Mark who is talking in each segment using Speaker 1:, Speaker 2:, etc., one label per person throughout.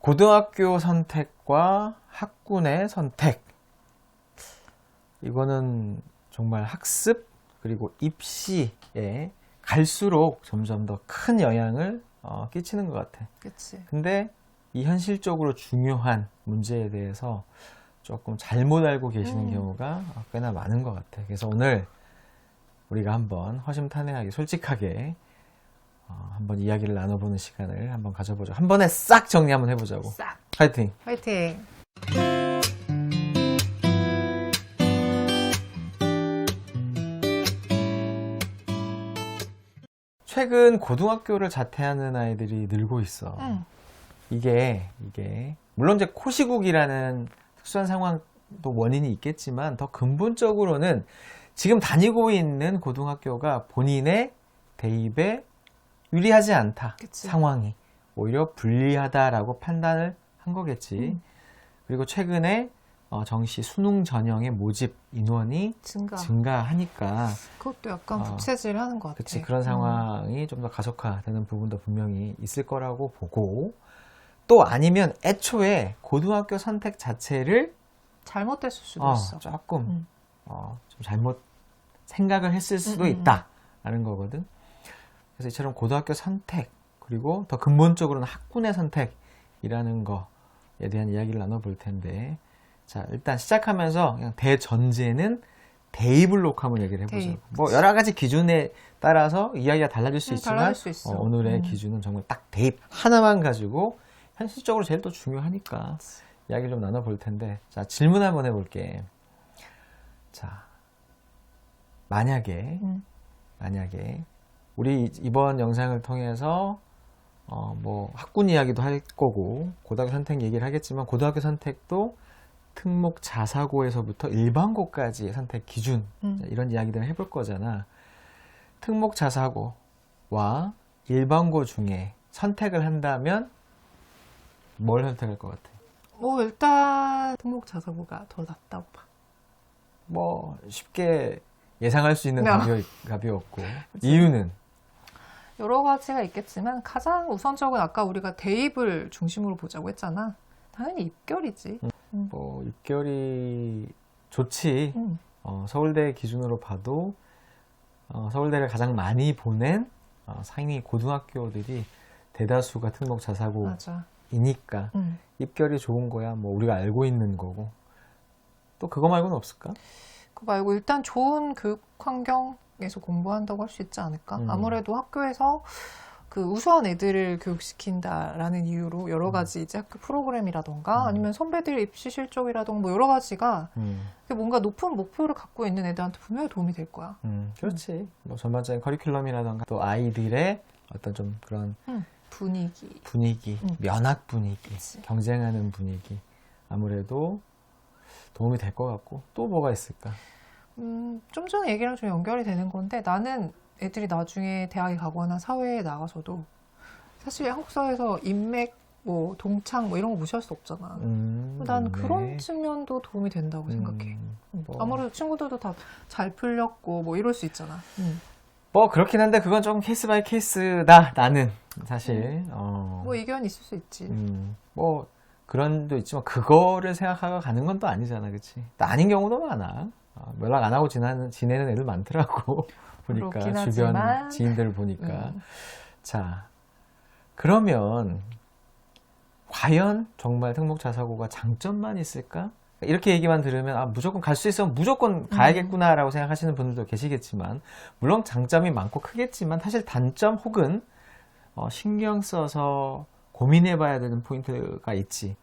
Speaker 1: 고등학교 선택과 학군의 선택. 이거는 정말 학습 그리고 입시에 갈수록 점점 더 큰 영향을 어, 끼치는 것 같아.
Speaker 2: 그치.
Speaker 1: 근데 이 현실적으로 중요한 문제에 대해서 조금 잘못 알고 계시는
Speaker 2: 음.
Speaker 1: 경우가 꽤나 많은 것 같아. 그래서 오늘 우리가 한번 허심탄회하게 솔직하게 어, 한번 이야기를 나눠보는 시간을 한번 가져보자. 한 번에 싹 정리 한번 해보자고.
Speaker 2: 싹.
Speaker 1: 파이팅!
Speaker 2: 화이팅.
Speaker 1: 최근 고등학교를 자퇴하는 아이들이 늘고 있어.
Speaker 2: 응.
Speaker 1: 이게 이게 물론 이제 코시국이라는 특수한 상황도 원인이 있겠지만 더 근본적으로는 지금 다니고 있는 고등학교가 본인의 대입에 유리하지 않다
Speaker 2: 그치.
Speaker 1: 상황이 오히려 불리하다라고 판단을 한 거겠지.
Speaker 2: 음.
Speaker 1: 그리고 최근에 어, 정시 수능 전형의 모집 인원이
Speaker 2: 증가.
Speaker 1: 증가하니까
Speaker 2: 그것도 약간
Speaker 1: 어,
Speaker 2: 부채질하는 것 같아.
Speaker 1: 그치 그런
Speaker 2: 음.
Speaker 1: 상황이 좀더 가속화되는 부분도 분명히 있을 거라고 보고 또 아니면 애초에 고등학교 선택 자체를
Speaker 2: 잘못됐을 수도
Speaker 1: 어,
Speaker 2: 있어.
Speaker 1: 조금
Speaker 2: 음.
Speaker 1: 어, 좀 잘못 생각을 했을 수도
Speaker 2: 음, 음, 음.
Speaker 1: 있다라는 거거든. 그래서 이처럼 고등학교 선택 그리고 더 근본적으로는 학군의 선택이라는 거에 대한 이야기를 나눠볼 텐데 자 일단 시작하면서 그냥 대전제는 대입을 놓고 한번 얘기를 해보죠.
Speaker 2: 대입,
Speaker 1: 뭐. 여러 가지 기준에 따라서 이야기가 달라질 수
Speaker 2: 음,
Speaker 1: 있지만
Speaker 2: 달라질 수. 어,
Speaker 1: 오늘의
Speaker 2: 음.
Speaker 1: 기준은 정말 딱 대입 하나만 가지고 현실적으로 제일 더 중요하니까 이야기를 좀 나눠볼 텐데 자 질문 한번 해볼게. 자 만약에
Speaker 2: 음.
Speaker 1: 만약에 우리 이- 이번 영상을 통해서 어, 뭐 학군 이야기도 할 거고 고등학교 선택 얘기를 하겠지만 고등학교 선택도 특목 자사고에서부터 일반고까지의 선택 기준
Speaker 2: 음.
Speaker 1: 자, 이런 이야기들을 해볼 거잖아. 특목 자사고와 일반고 중에 선택을 한다면 뭘 선택할 것 같아?
Speaker 2: 뭐 일단 등록 자사고가 더 낫다고 봐.
Speaker 1: 뭐 쉽게 예상할 수 있는 답이 없고 이유는
Speaker 2: 여러 가지가 있겠지만 가장 우선적은 아까 우리가 대입을 중심으로 보자고 했잖아. 당연히 입결이지.
Speaker 1: 뭐 입결이 좋지.
Speaker 2: 음.
Speaker 1: 어, 서울대 기준으로 봐도 어, 서울대를 가장 많이 보낸 어, 상위 고등학교들이 대다수가 특목 자사고이니까.
Speaker 2: 음.
Speaker 1: 입결이 좋은 거야. 뭐 우리가 알고 있는 거고. 또 그거 말고는 없을까?
Speaker 2: 그거 말고 일단 좋은 교육 환경에서 공부한다고 할 수 있지 않을까?
Speaker 1: 음.
Speaker 2: 아무래도 학교에서 그 우수한 애들을 교육시킨다라는 이유로 여러
Speaker 1: 음.
Speaker 2: 가지 이제 학교 프로그램이라던가
Speaker 1: 음.
Speaker 2: 아니면 선배들 입시 실적이라던가 뭐 여러 가지가
Speaker 1: 음,
Speaker 2: 뭔가 높은 목표를 갖고 있는 애들한테 분명히 도움이 될 거야.
Speaker 1: 음, 그렇지. 뭐 전반적인 커리큘럼이라던가 또 아이들의 어떤 좀 그런
Speaker 2: 분위기.
Speaker 1: 분위기,
Speaker 2: 음.
Speaker 1: 면학 분위기,
Speaker 2: 그치.
Speaker 1: 경쟁하는 분위기 아무래도 도움이 될 것 같고 또 뭐가 있을까?
Speaker 2: 음, 좀 전에 얘기랑 좀 연결이 되는 건데 나는 애들이 나중에 대학에 가거나 사회에 나가서도 사실 한국 사회에서 인맥, 뭐 동창 뭐 이런 거 무시할 수 없잖아.
Speaker 1: 음,
Speaker 2: 난
Speaker 1: 네.
Speaker 2: 그런 측면도 도움이 된다고 생각해.
Speaker 1: 음,
Speaker 2: 음,
Speaker 1: 뭐.
Speaker 2: 아무래도 친구들도 다 잘 풀렸고 뭐 이럴 수 있잖아. 음.
Speaker 1: 뭐 그렇긴 한데 그건 좀 케이스 바이 케이스다 나는 사실 어,
Speaker 2: 뭐 의견이 있을 수 있지.
Speaker 1: 음, 뭐 그런 도 있지만 그거를 생각하고 가는 건 또 아니잖아 또 아닌 경우도 많아 어, 연락 안 하고 지나는, 지내는 애들 많더라고 보니까 주변
Speaker 2: 하지만.
Speaker 1: 지인들을 보니까
Speaker 2: 음.
Speaker 1: 자 그러면 과연 정말 특목자 사고가 장점만 있을까? 이렇게 얘기만 들으면 아 무조건 갈 수 있으면 무조건 가야겠구나라고 생각하시는 분들도 계시겠지만 물론 장점이 많고 크겠지만 사실 단점 혹은 어, 신경 써서 고민해 봐야 되는 포인트가 있지.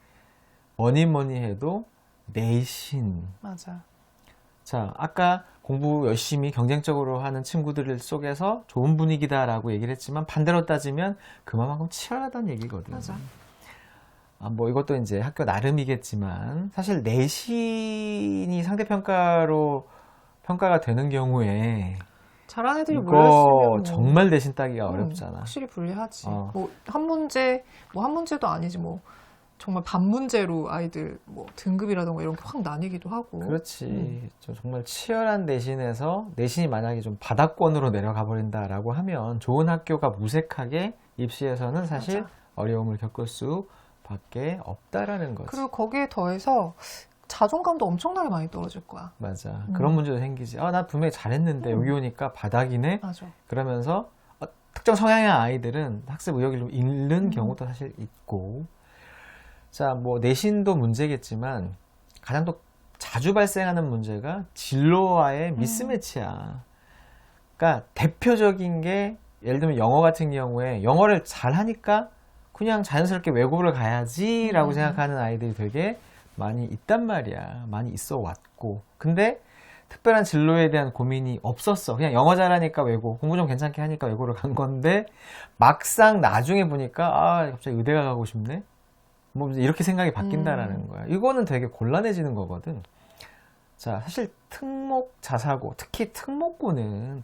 Speaker 1: 뭐니 뭐니 해도 내신.
Speaker 2: 맞아.
Speaker 1: 자, 아까 공부 열심히 경쟁적으로 하는 친구들 속에서 좋은 분위기다라고 얘기를 했지만 반대로 따지면 그만큼 치열하다는 얘기거든.
Speaker 2: 맞아.
Speaker 1: 아, 뭐 이것도 이제 학교 나름이겠지만 사실 내신이 상대평가로 평가가 되는 경우에
Speaker 2: 잘하는 애들이
Speaker 1: 이거
Speaker 2: 몰렸으면 뭐.
Speaker 1: 정말 내신 따기가
Speaker 2: 음,
Speaker 1: 어렵잖아.
Speaker 2: 확실히 불리하지.
Speaker 1: 어.
Speaker 2: 뭐 한 문제, 뭐 한 문제도 아니지 뭐 정말 반 문제로 아이들 뭐 등급이라던가 이런 게 확 나뉘기도 하고.
Speaker 1: 그렇지.
Speaker 2: 음.
Speaker 1: 좀 정말 치열한 내신에서 내신이 만약에 좀 바닥권으로 내려가 버린다라고 하면 좋은 학교가 무색하게 입시에서는 사실
Speaker 2: 맞아.
Speaker 1: 어려움을 겪을 수 밖에 없다라는 거지.
Speaker 2: 그리고 거기에 더해서 자존감도 엄청나게 많이 떨어질 거야.
Speaker 1: 맞아.
Speaker 2: 음.
Speaker 1: 그런 문제도 생기지. 아, 나 분명히 잘했는데
Speaker 2: 음.
Speaker 1: 여기 오니까 바닥이네.
Speaker 2: 맞아.
Speaker 1: 그러면서 어, 특정 성향의 아이들은 학습 의욕을 좀 잃는
Speaker 2: 음.
Speaker 1: 경우도 사실 있고. 자, 뭐 내신도 문제겠지만 가장 또 자주 발생하는 문제가 진로와의
Speaker 2: 음.
Speaker 1: 미스매치야. 그러니까 대표적인 게 예를 들면 영어 같은 경우에 영어를 잘하니까 그냥 자연스럽게 외국어를 가야지라고
Speaker 2: 음.
Speaker 1: 생각하는 아이들이 되게 많이 있단 말이야. 많이 있어 왔고. 근데 특별한 진로에 대한 고민이 없었어. 그냥 영어 잘하니까 외고, 공부 좀 괜찮게 하니까 외고를 간 건데, 막상 나중에 보니까, 아, 갑자기 의대가 가고 싶네? 뭐, 이렇게 생각이 바뀐다라는
Speaker 2: 음.
Speaker 1: 거야. 이거는 되게 곤란해지는 거거든. 자, 사실 특목 자사고, 특히 특목고는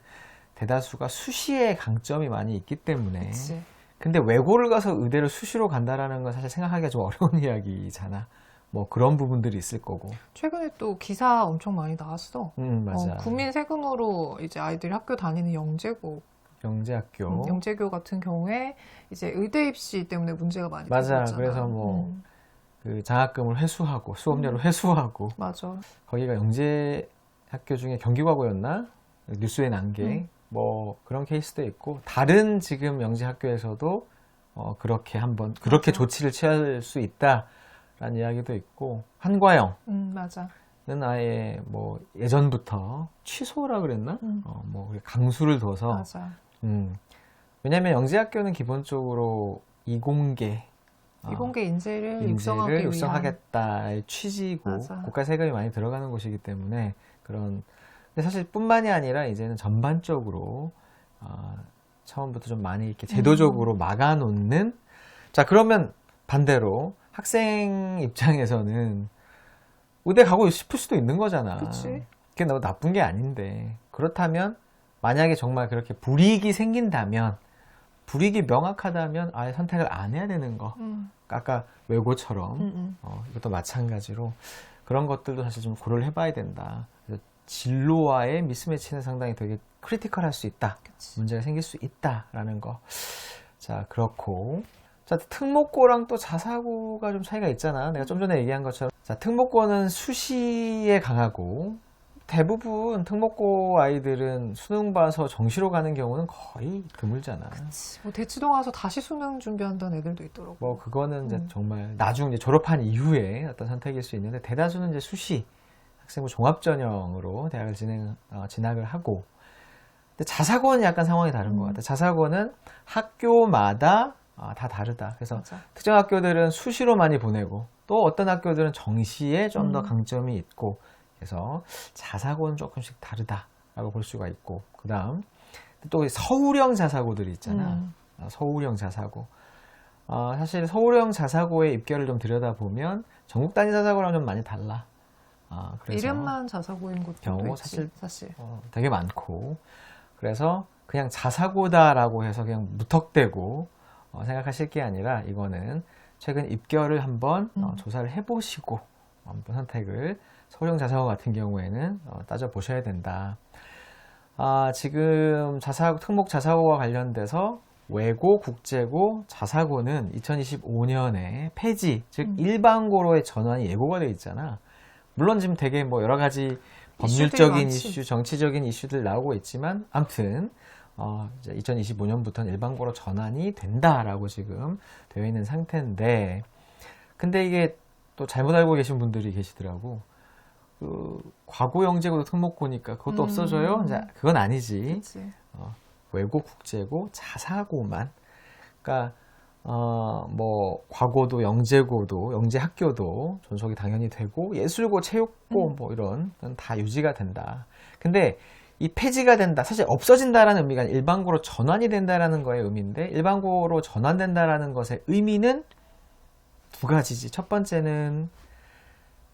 Speaker 1: 대다수가 수시에 강점이 많이 있기 때문에.
Speaker 2: 그치.
Speaker 1: 근데 외고를 가서 의대를 수시로 간다라는 건 사실 생각하기가 좀 어려운 이야기잖아. 뭐 그런 부분들이 있을 거고.
Speaker 2: 최근에 또 기사 엄청 많이 나왔어.
Speaker 1: 음, 맞아.
Speaker 2: 어, 국민 세금으로 이제 아이들이 학교 다니는 영재고,
Speaker 1: 영재학교.
Speaker 2: 음, 영재교 같은 경우에 이제 의대 입시 때문에 문제가 많이
Speaker 1: 맞아.
Speaker 2: 있잖아.
Speaker 1: 그래서 뭐
Speaker 2: 음,
Speaker 1: 그 장학금을 회수하고 수업료를 회수하고
Speaker 2: 맞아.
Speaker 1: 거기가 영재 학교 중에 경기과고였나 뉴스에 난게
Speaker 2: 음.
Speaker 1: 뭐 그런 케이스도 있고 다른 지금 영재 학교에서도 어 그렇게 한번 그렇게
Speaker 2: 맞아.
Speaker 1: 조치를 취할 수 있다 라는 이야기도 있고 한과영은
Speaker 2: 음, 맞아.
Speaker 1: 아예 뭐 예전부터 취소라 그랬나
Speaker 2: 음.
Speaker 1: 어 뭐 강수를 둬서
Speaker 2: 맞아.
Speaker 1: 음 왜냐면 영재 학교는 기본적으로 이공계 어,
Speaker 2: 이공계 인재를
Speaker 1: 인재를
Speaker 2: 위한
Speaker 1: 육성하겠다의 취지고
Speaker 2: 맞아.
Speaker 1: 국가 세금이 많이 들어가는 곳이기 때문에 그런 근데 사실 뿐만이 아니라 이제는 전반적으로 어, 처음부터 좀 많이 이렇게
Speaker 2: 음.
Speaker 1: 제도적으로 막아놓는 자 그러면 반대로 학생 입장에서는 의대 가고 싶을 수도 있는 거잖아.
Speaker 2: 그치.
Speaker 1: 그게 너무 나쁜 게 아닌데 그렇다면 만약에 정말 그렇게 불이익이 생긴다면 불이익이 명확하다면 아예 선택을 안 해야 되는 거.
Speaker 2: 음,
Speaker 1: 아까 외고처럼
Speaker 2: 음, 음.
Speaker 1: 어, 이것도 마찬가지로 그런 것들도 사실 좀 고려를 해봐야 된다. 그래서 진로와의 미스매치는 상당히 되게 크리티컬할 수 있다.
Speaker 2: 그치.
Speaker 1: 문제가 생길 수 있다라는 거. 자 그렇고 자 특목고랑 또 자사고가 좀 차이가 있잖아. 내가 좀 전에 얘기한 것처럼 자 특목고는 수시에 강하고 대부분 특목고 아이들은 수능 봐서 정시로 가는 경우는 거의 드물잖아.
Speaker 2: 뭐 대치동 와서 다시 수능 준비한다는 애들도 있더라고.
Speaker 1: 뭐 그거는 이제
Speaker 2: 음.
Speaker 1: 정말 나중 이제 졸업한 이후에 어떤 선택일 수 있는데 대다수는 이제 수시 학생부 종합 전형으로 대학을 진행 어, 진학을 하고 근데 자사고는 약간 상황이 다른 것
Speaker 2: 음.
Speaker 1: 같아. 자사고는 학교마다 아, 다 다르다. 그래서
Speaker 2: 맞아.
Speaker 1: 특정 학교들은 수시로 많이 보내고 또 어떤 학교들은 정시에 좀더
Speaker 2: 음.
Speaker 1: 강점이 있고 그래서 자사고는 조금씩 다르다라고 볼 수가 있고 그다음 또 서울형 자사고들이 있잖아.
Speaker 2: 음.
Speaker 1: 어, 서울형 자사고. 어, 사실 서울형 자사고의 입결을 좀 들여다보면 전국 단위 자사고랑 좀 많이 달라. 아, 그래서
Speaker 2: 이름만 자사고인 곳도
Speaker 1: 경우 사실-
Speaker 2: 사실.
Speaker 1: 어, 되게 많고 그래서 그냥 자사고다라고 해서 그냥 무턱대고 어, 생각하실 게 아니라 이거는 최근 입결을 한번 어,
Speaker 2: 음.
Speaker 1: 조사를 해보시고 한번 선택을 서울형 자사고 같은 경우에는 어, 따져 보셔야 된다. 아, 지금 자사 특목 자사고와 관련돼서 외고, 국제고, 자사고는 2025년에 폐지, 즉
Speaker 2: 음.
Speaker 1: 일반고로의 전환이 예고가 돼 있잖아. 물론 지금 되게 뭐 여러 가지 법률적인. 이슈, 정치적인 이슈들 나오고 있지만, 아무튼 어, 이제 2025년부터는 일반고로 전환이 된다라고 지금 되어 있는 상태인데, 근데 이게 또 잘못 알고 계신 분들이 계시더라고. 그 과거 영재고도 특목고니까 그것도
Speaker 2: 음.
Speaker 1: 없어져요? 이제 그건 아니지.
Speaker 2: 그치.
Speaker 1: 외고, 국제고, 자사고만. 그러니까 어, 뭐 과고도 영재고도 영재 학교도 존속이 당연히 되고 예술고, 체육고
Speaker 2: 음.
Speaker 1: 뭐 이런 건다 유지가 된다. 근데 이 폐지가 된다. 사실 없어진다라는 의미가 일반고로 전환이 된다라는 거의 의미인데 일반고로 전환된다라는 것의 의미는 두 가지지. 첫 번째는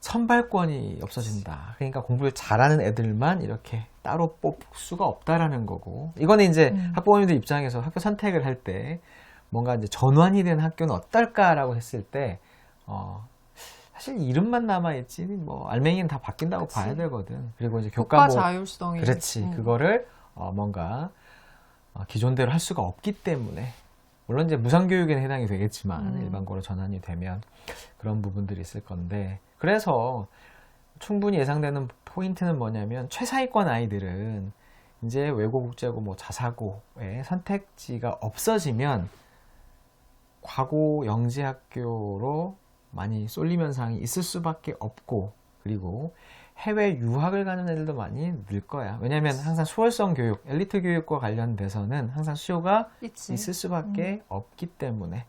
Speaker 1: 선발권이 없어진다. 그러니까 공부를 잘하는 애들만 이렇게 따로 뽑을 수가 없다라는 거고. 이거는 이제
Speaker 2: 음.
Speaker 1: 학부모님들 입장에서 학교 선택을 할 때 뭔가 이제 전환이 된 학교는 어떨까라고 했을 때, 어, 사실 이름만 남아있지, 뭐, 알맹이는 다 바뀐다고
Speaker 2: 그치.
Speaker 1: 봐야 되거든. 그리고 이제
Speaker 2: 교과
Speaker 1: 교과목.
Speaker 2: 자율성이.
Speaker 1: 그렇지.
Speaker 2: 음.
Speaker 1: 그거를, 어, 뭔가, 어, 기존대로 할 수가 없기 때문에, 물론 이제 무상교육에는 해당이 되겠지만
Speaker 2: 음.
Speaker 1: 일반고로 전환이 되면 그런 부분들이 있을 건데 그래서 충분히 예상되는 포인트는 뭐냐면 최상위권 아이들은 이제 외고 국제고 뭐 자사고의 선택지가 없어지면 과고 영재 학교로 많이 쏠림 현상이 있을 수밖에 없고 그리고 해외 유학을 가는 애들도 많이 늘 거야. 왜냐면 항상 수월성 교육, 엘리트 교육과 관련돼서는 항상 수요가
Speaker 2: 있지.
Speaker 1: 있을 수밖에 없기 때문에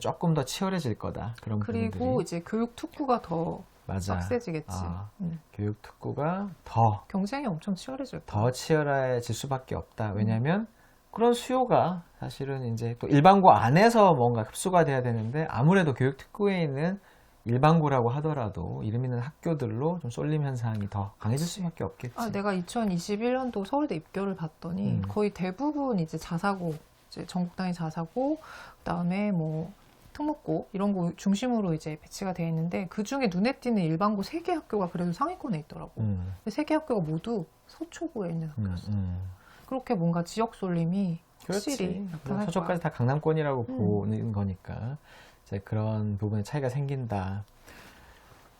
Speaker 1: 조금 더 치열해질 거다. 그런
Speaker 2: 그리고
Speaker 1: 부분들이
Speaker 2: 이제 교육 특구가 더
Speaker 1: 맞아.
Speaker 2: 빡세지겠지.
Speaker 1: 아.
Speaker 2: 음.
Speaker 1: 교육 특구가 더
Speaker 2: 경쟁이 엄청 치열해질 거야.
Speaker 1: 더 치열해질 수밖에 없다. 왜냐하면 그런 수요가 사실은 이제 또 일반고 안에서 뭔가 흡수가 돼야 되는데 아무래도 교육 특구에 있는 일반고라고 하더라도 이름 있는 학교들로 좀 쏠림 현상이 더 강해질 수밖에 없겠지.
Speaker 2: 아, 내가 2021년도 서울대 입결을 봤더니
Speaker 1: 음.
Speaker 2: 거의 대부분 이제 자사고, 이제 전국 단위 자사고, 그다음에 뭐 특목고 이런 거 중심으로 이제 배치가 돼 있는데 그 중에 눈에 띄는 일반고 세 개 학교가 그래도 상위권에 있더라고.
Speaker 1: 음,
Speaker 2: 세개 학교가 모두 서초구에 있는
Speaker 1: 음,
Speaker 2: 학교였어.
Speaker 1: 음.
Speaker 2: 그렇게 뭔가 지역 쏠림이. 확실히
Speaker 1: 뭐
Speaker 2: 나타날
Speaker 1: 서초까지 다 강남권이라고
Speaker 2: 음.
Speaker 1: 보는 거니까 이제 그런 부분에 차이가 생긴다.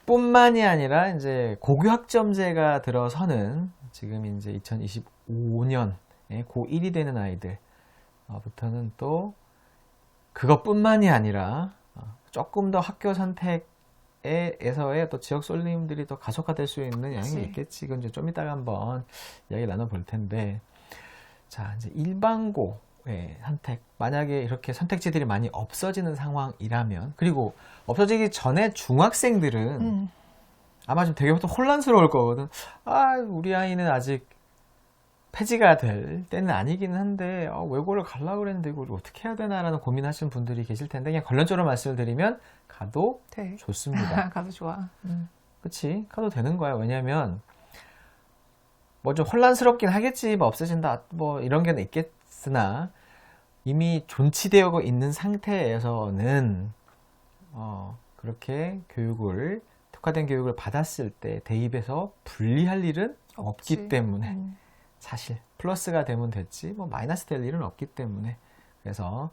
Speaker 1: 뿐만이 아니라 이제 고교 학점제가 들어서는 지금 이제 2025년에 고1이 되는 아이들부터는 또 그것뿐만이 아니라 어, 조금 더 학교 선택에서의 또 지역 쏠림들이 더 가속화될 수 있는 영향이. 있겠지. 이건 이제 좀 이따가 한번 이야기 나눠볼 텐데. 자, 이제 일반고의 선택. 만약에 이렇게 선택지들이 많이 없어지는 상황이라면, 그리고 없어지기 전에 중학생들은
Speaker 2: 음,
Speaker 1: 아마 좀 되게 또 혼란스러울 거거든. 아, 우리 아이는 아직 폐지가 될 때는 아니기는 한데, 아, 외고를 가려고 그랬는데 이걸 어떻게 해야 되나라는 고민하시는 분들이 계실 텐데, 그냥 결론적으로 말씀을 드리면, 가도
Speaker 2: 돼.
Speaker 1: 좋습니다.
Speaker 2: 가도 좋아. 음.
Speaker 1: 그치? 가도 되는 거야. 왜냐면, 뭐 좀 혼란스럽긴 하겠지. 뭐 없어진다. 뭐 이런 게 있겠으나, 이미 존치되어 있는 상태에서는, 어, 그렇게 교육을, 특화된 교육을 받았을 때 대입에서 분리할 일은 없기
Speaker 2: 없지.
Speaker 1: 때문에,
Speaker 2: 음.
Speaker 1: 사실, 플러스가 되면 됐지, 뭐 마이너스 될 일은 없기 때문에. 그래서,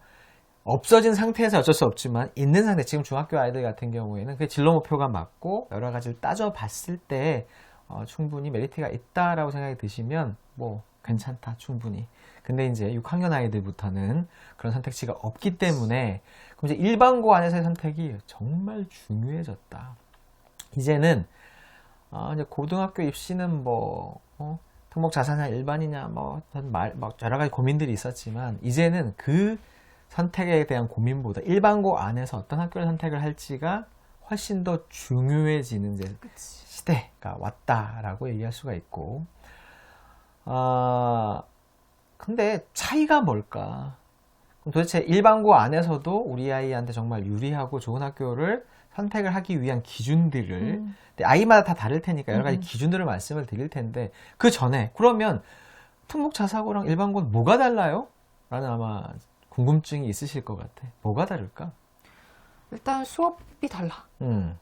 Speaker 1: 없어진 상태에서 어쩔 수 없지만 있는 상태 지금 중학교 아이들 같은 경우에는 그 진로 목표가 맞고 여러 가지를 따져 봤을 때 어, 충분히 메리트가 있다라고 생각이 드시면 뭐 괜찮다 충분히. 근데 이제 6학년 아이들부터는 그런 선택지가 없기 때문에 그럼 이제 일반고 안에서의 선택이 정말 중요해졌다. 이제는 어, 이제 고등학교 입시는 뭐 어, 특목 자사냐 일반이냐 뭐 말, 막 여러 가지 고민들이 있었지만 이제는 그 선택에 대한 고민보다 일반고 안에서 어떤 학교를 선택을 할지가 훨씬 더 중요해지는 이제 시대가 왔다라고 얘기할 수가 있고, 아, 근데 차이가 뭘까? 그럼 도대체 일반고 안에서도 우리 아이한테 정말 유리하고 좋은 학교를 선택을 하기 위한 기준들을,
Speaker 2: 음.
Speaker 1: 아이마다 다 다를 테니까 여러 가지
Speaker 2: 음.
Speaker 1: 기준들을 말씀을 드릴 텐데, 그 전에, 그러면 특목 자사고랑 일반고는 뭐가 달라요? 라는 아마 궁금증이 있으실 것 같아. 뭐가 다를까?
Speaker 2: 일단 수업이 달라.
Speaker 1: 음.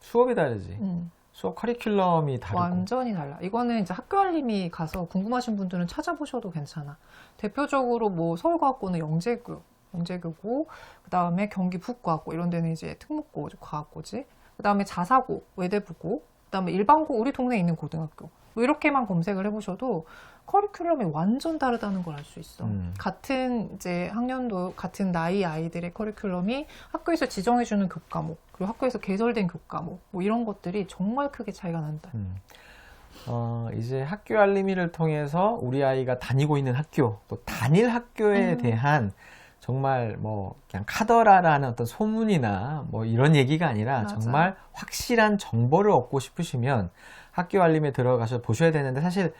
Speaker 1: 수업이 다르지.
Speaker 2: 음.
Speaker 1: 수업 커리큘럼이 다르고.
Speaker 2: 완전히 달라. 이거는 이제 학교 알림이 가서 궁금하신 분들은 찾아보셔도 괜찮아. 대표적으로 뭐 서울과학고는 영재고, 영재고고, 그 다음에 경기 북과학고 이런 데는 이제 특목고, 과학고지. 그 다음에 자사고, 외대부고, 그 다음에 일반고, 우리 동네에 있는 고등학교. 뭐 이렇게만 검색을 해보셔도 커리큘럼이 완전 다르다는 걸 알 수 있어.
Speaker 1: 음.
Speaker 2: 같은 이제 학년도 같은 나이 아이들의 커리큘럼이 학교에서 지정해주는 교과목 그리고 학교에서 개설된 교과목 뭐 이런 것들이 정말 크게 차이가 난다.
Speaker 1: 음. 어, 이제 학교 알림이를 통해서 우리 아이가 다니고 있는 학교, 또 단일 학교에
Speaker 2: 음.
Speaker 1: 대한 정말 뭐 그냥 카더라라는 어떤 소문이나 뭐 이런 얘기가 아니라
Speaker 2: 맞아.
Speaker 1: 정말 확실한 정보를 얻고 싶으시면 학교 알림에 들어가서 보셔야 되는데 사실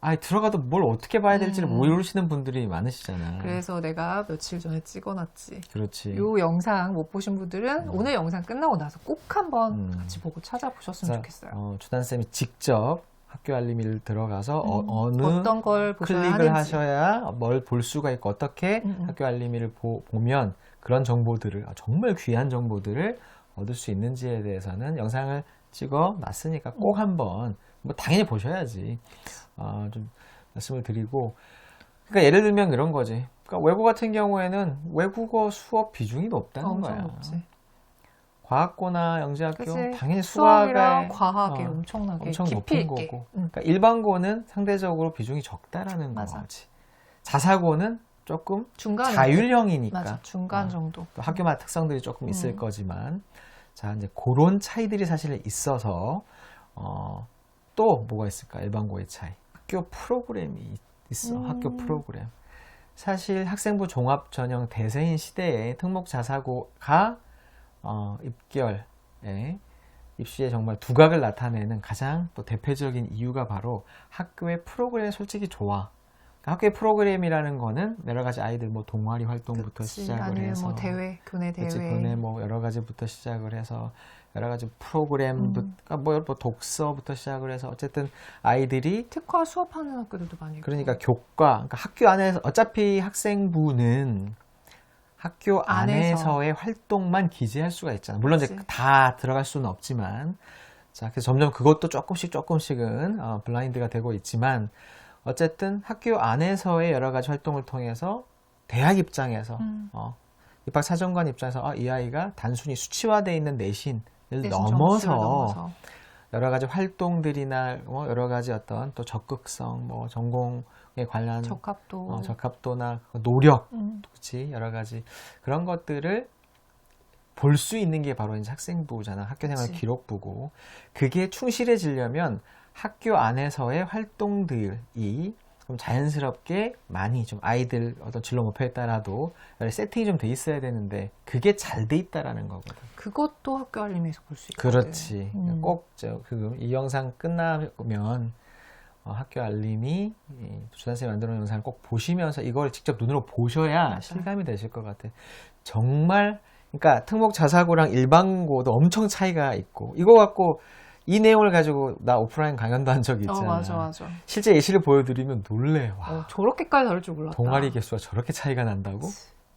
Speaker 1: 아 들어가도 뭘 어떻게 봐야 될지를
Speaker 2: 음.
Speaker 1: 모르시는 분들이 많으시잖아.
Speaker 2: 그래서 내가 며칠 전에 찍어놨지.
Speaker 1: 그렇지.
Speaker 2: 요 영상 못 보신 분들은
Speaker 1: 음.
Speaker 2: 오늘 영상 끝나고 나서 꼭 한번
Speaker 1: 음.
Speaker 2: 같이 보고 찾아보셨으면 좋겠어요.
Speaker 1: 어, 주단 쌤이 직접 학교 알림이를 들어가서 어,
Speaker 2: 음.
Speaker 1: 어 느
Speaker 2: 어떤 걸
Speaker 1: 클릭을
Speaker 2: 하는지.
Speaker 1: 하셔야 뭘 볼 수가 있고 어떻게
Speaker 2: 음, 음.
Speaker 1: 학교 알림이를 보, 면 그런 정보들을 아, 정말 귀한 정보들을 얻을 수 있는지에 대해서는 영상을 찍어 놨으니까 꼭
Speaker 2: 음.
Speaker 1: 한번 뭐 당연히 보셔야지 어, 좀 말씀을 드리고 그러니까 예를 들면 이런 거지 그러니까 외고 같은 경우에는 외국어 수업 비중이 높다는 거야.
Speaker 2: 높지.
Speaker 1: 과학고나 영재학교
Speaker 2: 그치?
Speaker 1: 당연히
Speaker 2: 수학이랑 과학에
Speaker 1: 어,
Speaker 2: 엄청나게
Speaker 1: 엄청
Speaker 2: 깊이
Speaker 1: 높은
Speaker 2: 있게.
Speaker 1: 거고.
Speaker 2: 응.
Speaker 1: 그러니까 일반고는 상대적으로 비중이 적다라는
Speaker 2: 맞아.
Speaker 1: 거지. 자사고는 조금
Speaker 2: 중간
Speaker 1: 자율형이니까
Speaker 2: 맞아 중간
Speaker 1: 어.
Speaker 2: 정도.
Speaker 1: 또 학교마다 특성들이 조금 있을
Speaker 2: 음.
Speaker 1: 거지만 자 이제 그런 차이들이 사실 있어서 어, 또 뭐가 있을까 일반고의 차이 학교 프로그램이 있- 있어
Speaker 2: 음.
Speaker 1: 학교 프로그램 사실 학생부 종합 전형 대세인 시대에 특목 자사고가 어, 입결에 입시에 정말 두각을 나타내는 가장 또 대표적인 이유가 바로 학교의 프로그램이 솔직히 좋아. 학교의 프로그램이라는 거는 여러 가지 아이들 뭐 동아리 활동부터
Speaker 2: 그치.
Speaker 1: 시작을
Speaker 2: 아니면
Speaker 1: 해서
Speaker 2: 뭐 대회 교내 대회.
Speaker 1: 그치, 교내 뭐 여러 가지부터 시작을 해서 여러 가지 프로그램부터
Speaker 2: 음.
Speaker 1: 그러니까 뭐, 뭐 독서부터 시작을 해서 어쨌든 아이들이
Speaker 2: 특화 수업하는 학교들도 많이 있고.
Speaker 1: 그러니까 교과 그러니까 학교 안에서 어차피 학생부는 학교
Speaker 2: 안에서.
Speaker 1: 안에서의 활동만 기재할 수가 있잖아. 물론 이제
Speaker 2: 그치.
Speaker 1: 다 들어갈 수는 없지만 자 그래서 점점 그것도 조금씩 조금씩은 어, 블라인드가 되고 있지만 어쨌든 학교 안에서의 여러 가지 활동을 통해서 대학 입장에서
Speaker 2: 음.
Speaker 1: 어, 입학 사정관 입장에서 아, 이 아이가 단순히 수치화되어 있는 내신을
Speaker 2: 내신
Speaker 1: 넘어서,
Speaker 2: 넘어서.
Speaker 1: 여러 가지 활동들이나 뭐 여러 가지 어떤 또 적극성, 뭐 전공 에 관련
Speaker 2: 적합도.
Speaker 1: 어, 적합도나 노력,
Speaker 2: 음.
Speaker 1: 그렇지 여러 가지 그런 것들을 볼 수 있는 게 바로 이제 학생부잖아. 학교생활
Speaker 2: 그치.
Speaker 1: 기록부고 그게 충실해지려면 학교 안에서의 활동들이 좀 자연스럽게 많이 좀 아이들 어떤 진로 목표에 따라도 세팅이 좀 돼 있어야 되는데 그게 잘 돼 있다라는 거거든.
Speaker 2: 그것도 학교 알림에서 볼 수 있거든.
Speaker 1: 그렇지.
Speaker 2: 음.
Speaker 1: 꼭저그이 영상 끝나면 어, 학교 알림이 이 조단쌤이 만들어 놓은 영상을 꼭 보시면서 이걸 직접 눈으로 보셔야
Speaker 2: 맞아요.
Speaker 1: 실감이 되실 것 같아. 정말 그러니까 특목 자사고랑 일반고도 엄청 차이가 있고 이거 갖고 이 내용을 가지고 나 오프라인 강연도 한 적이
Speaker 2: 어
Speaker 1: 있잖아.
Speaker 2: 맞아 맞아.
Speaker 1: 실제 예시를 보여드리면 놀래. 와,
Speaker 2: 어, 저렇게까지 다를 줄 몰랐다.
Speaker 1: 동아리 개수가 저렇게 차이가 난다고?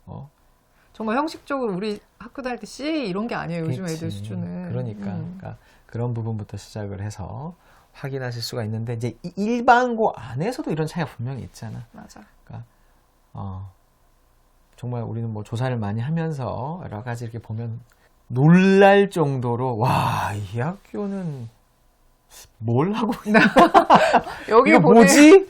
Speaker 1: 어,
Speaker 2: 정말 형식적으로 우리 학교 다닐 때 C 이런 게 아니에요. 요즘
Speaker 1: 그치.
Speaker 2: 애들 수준은.
Speaker 1: 그러니까,
Speaker 2: 음.
Speaker 1: 그러니까 그런 부분부터 시작을 해서 확인하실 수가 있는데 이제 이 일반고 안에서도 이런 차이가 분명히 있잖아.
Speaker 2: 맞아.
Speaker 1: 어, 정말 우리는 뭐 조사를 많이 하면서 여러 가지 이렇게 보면 놀랄 정도로 와, 이 학교는 뭘 하고 있나?
Speaker 2: 여기
Speaker 1: 이거
Speaker 2: 보내
Speaker 1: 뭐지?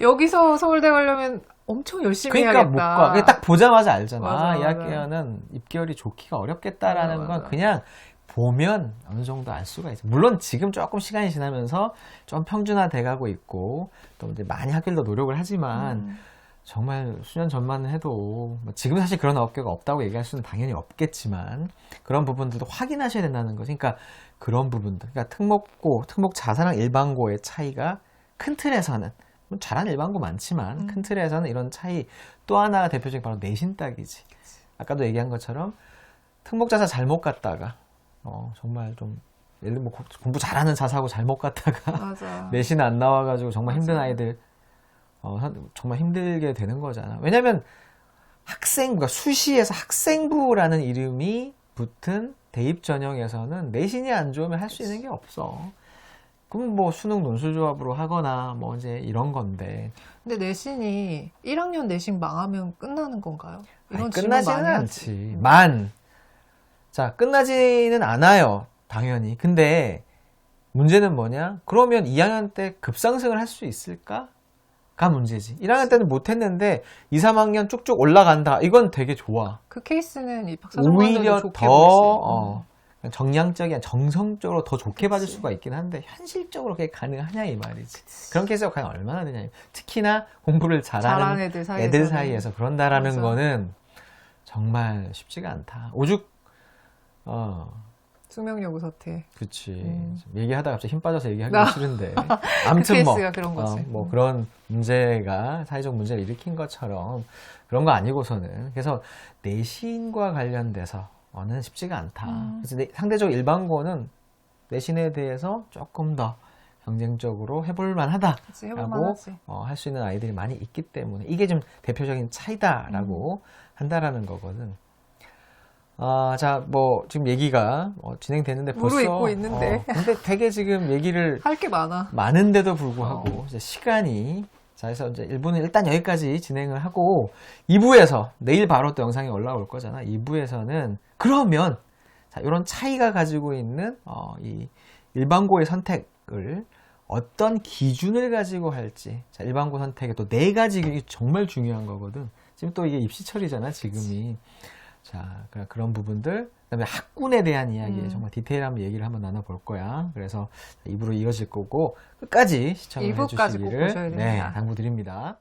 Speaker 2: 여기서 서울대 가려면 엄청 열심히
Speaker 1: 그러니까 못
Speaker 2: 해야겠다.
Speaker 1: 가. 그게 딱 보자마자 알잖아.
Speaker 2: 맞아,
Speaker 1: 아, 이
Speaker 2: 맞아.
Speaker 1: 학교는 입결이 좋기가 어렵겠다라는
Speaker 2: 맞아,
Speaker 1: 건
Speaker 2: 맞아.
Speaker 1: 그냥 보면 어느 정도 알 수가 있어. 물론 지금 조금 시간이 지나면서 좀 평준화 돼가고 있고 또 이제 많이 학교들도 노력을 하지만
Speaker 2: 음.
Speaker 1: 정말 수년 전만 해도 뭐 지금 사실 그런 학교가 없다고 얘기할 수는 당연히 없겠지만 그런 부분들도 확인하셔야 된다는 거죠. 그러니까 그런 부분들, 그러니까 특목고, 특목 자사랑 일반고의 차이가 큰 틀에서는 뭐 잘하는 일반고 많지만
Speaker 2: 음.
Speaker 1: 큰 틀에서는 이런 차이 또 하나가 대표적인 바로 내신 따기지. 아까도 얘기한 것처럼 특목 자사 잘못 갔다가 어, 정말 좀 예를 뭐 고- 공부 잘하는 자사고 잘못 갔다가. 내신 안 나와가지고 정말 힘든
Speaker 2: 맞아.
Speaker 1: 아이들 어, 선- 정말 힘들게 되는 거잖아. 왜냐면 학생부가 수시에서 학생부라는 이름이 붙은 대입 전형에서는 내신이 안 좋으면 할 수 있는 게 없어. 그럼 뭐 수능 논술조합으로 하거나 뭐 이제 이런 건데
Speaker 2: 근데 내신이 1학년 내신 망하면 끝나는 건가요?
Speaker 1: 아니,
Speaker 2: 이런 질문
Speaker 1: 끝나지는 않지.
Speaker 2: 하지.
Speaker 1: 만. 자, 끝나지는 않아요. 당연히. 근데 문제는 뭐냐? 그러면 2학년 때 급상승을 할 수 있을까? 가 문제지. 1학년 때는 못했는데 2, 3학년 쭉쭉 올라간다. 이건 되게 좋아.
Speaker 2: 그 케이스는 이
Speaker 1: 오히려
Speaker 2: 좋게
Speaker 1: 더. 어, 정량적인 정성적으로 더 좋게
Speaker 2: 그치.
Speaker 1: 수가 있긴 한데 현실적으로 그게 가능하냐 이 말이지. 그런 케이스가 과연 얼마나 되냐. 특히나 공부를 잘하는
Speaker 2: 잘하는 애들 사이에서
Speaker 1: 애들 사이에서 그런다라는
Speaker 2: 맞아.
Speaker 1: 거는 정말 쉽지가 않다. 오죽 어
Speaker 2: 수명여고 사태.
Speaker 1: 그치
Speaker 2: 음.
Speaker 1: 얘기하다가 갑자기 힘 빠져서 얘기하기
Speaker 2: 나-
Speaker 1: 싫은데
Speaker 2: 그
Speaker 1: 아무튼 뭐,
Speaker 2: 그런 거지.
Speaker 1: 어, 뭐
Speaker 2: 음.
Speaker 1: 그런 문제가 사회적 문제를 일으킨 것처럼 그런 거 아니고서는 그래서 내신과 관련돼서는 쉽지가 않다.
Speaker 2: 음.
Speaker 1: 그래서 내- 상대적으로 일반고는 내신에 대해서 조금 더 경쟁적으로 해볼 만하다.
Speaker 2: 그치,
Speaker 1: 라고
Speaker 2: 해볼만하지.
Speaker 1: 어, 할 수 있는 아이들이 많이 있기 때문에 이게 좀 대표적인 차이다라고
Speaker 2: 음.
Speaker 1: 한다라는 거거든. 아, 자, 뭐 지금 얘기가 어, 진행되는데 벌써
Speaker 2: 무르익고 있는데.
Speaker 1: 어, 근데 되게 지금 얘기를
Speaker 2: 할 게 많아.
Speaker 1: 많은데도 불구하고
Speaker 2: 어.
Speaker 1: 이제 시간이 자, 그래서 이제 1부는 일단 여기까지 진행을 하고 2부에서 내일 바로 또 영상이 올라올 거잖아. 2부에서는 그러면 자, 이런 차이가 가지고 있는 어, 이 일반고의 선택을 어떤 기준을 가지고 할지. 자, 일반고 선택에 또네 가지 이 정말 중요한 거거든. 지금 또 이게 입시철이잖아, 지금이. 자, 그- 그런 부분들. 그다음에 학군에 대한 이야기,
Speaker 2: 음.
Speaker 1: 정말 디테일한 얘기를 한번 나눠볼 거야. 그래서 입으로 이어질 거고 끝까지 시청을 해주시기를 네. 당부드립니다.